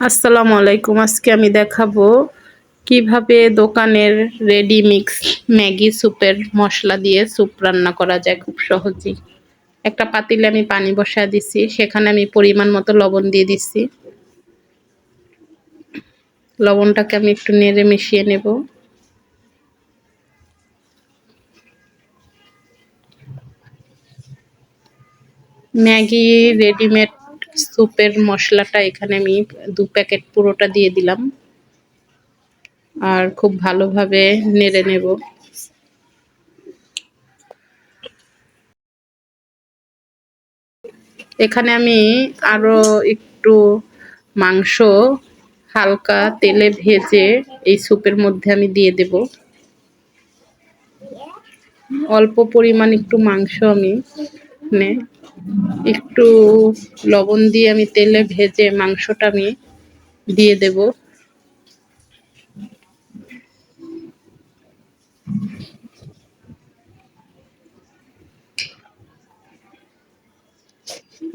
আসসালামু আলাইকুম। আজকে আমি দেখাবো কীভাবে দোকানের রেডি মিক্স ম্যাগি স্যুপের মশলা দিয়ে স্যুপ রান্না করা যায় খুব সহজেই। একটা পাতিলে আমি পানি বসা দিছি, সেখানে আমি পরিমাণ মতো লবণ দিয়ে দিচ্ছি লবণটাকে আমি একটু নেড়ে মিশিয়ে নেব। ম্যাগি রেডিমেড স্যুপের মশলাটা এখানে আমি দু প্যাকেট পুরোটা দিয়ে দিলাম। আর খুব ভালোভাবে নেড়ে নেব। এখানে আমি আরও একটু মাংস হালকা তেলে ভেজে এই স্যুপের মধ্যে আমি দিয়ে দেব। অল্প পরিমাণ একটু মাংস আমি একটু লবণ দিয়ে আমি তেলে ভেজে মাংসটা আমি দিয়ে দেব।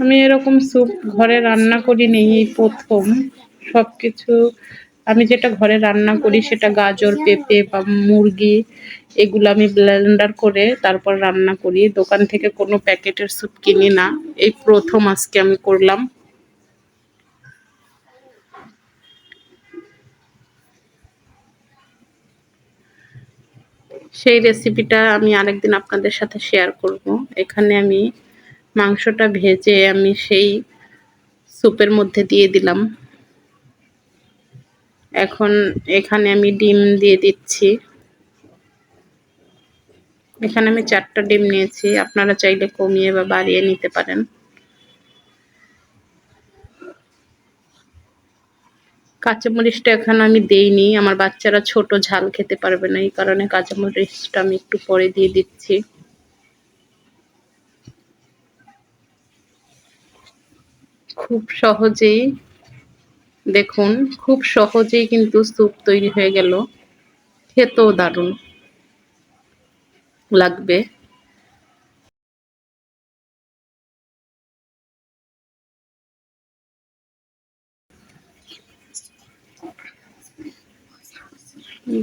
আমি এরকম স্যুপ ঘরে রান্না করিনি, এই প্রথম। সব কিছু আমি যেটা ঘরে রান্না করি সেটা গাজর, পেঁপে বা মুরগি, এগুলো আমি ব্লেন্ডার করে তারপর রান্না করি। দোকান থেকে কোনো প্যাকেটের স্যুপ কিনি না। এই প্রথম আজকে আমি করলাম। সেই রেসিপিটা আমি আরেকদিন আপনাদের সাথে শেয়ার করব। এখানে আমি মাংসটা ভেজে আমি সেই স্যুপের মধ্যে দিয়ে দিলাম। এখন এখানে আমি ডিম দিয়ে দিচ্ছি। এখানে আমি চারটা ডিম নিয়েছি, আপনারা চাইলে কমিয়ে বা বাড়িয়ে নিতে পারেন। কাঁচামরিচটা এখানে আমি দেইনি, আমার বাচ্চারা ছোট ঝাল খেতে পারবে না, এই কারণে কাঁচামরিচটা আমি একটু পরে দিয়ে দিচ্ছি। খুব সহজেই দেখুন, খুব সহজেই কিন্তু স্যুপ তৈরি হয়ে গেল। খেতেও দারুণ লাগবে।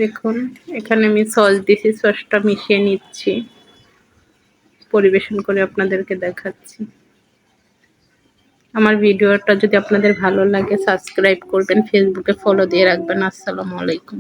দেখুন, এখানে আমি সস দিছি সসটা মিশিয়ে নিচ্ছি। পরিবেশন করে আপনাদেরকে দেখাচ্ছি। আমার ভিডিওটা যদি আপনাদের ভালো লাগে সাবস্ক্রাইব করবেন ফেসবুকে ফলো দিয়ে রাখবেন। আসসালামু আলাইকুম।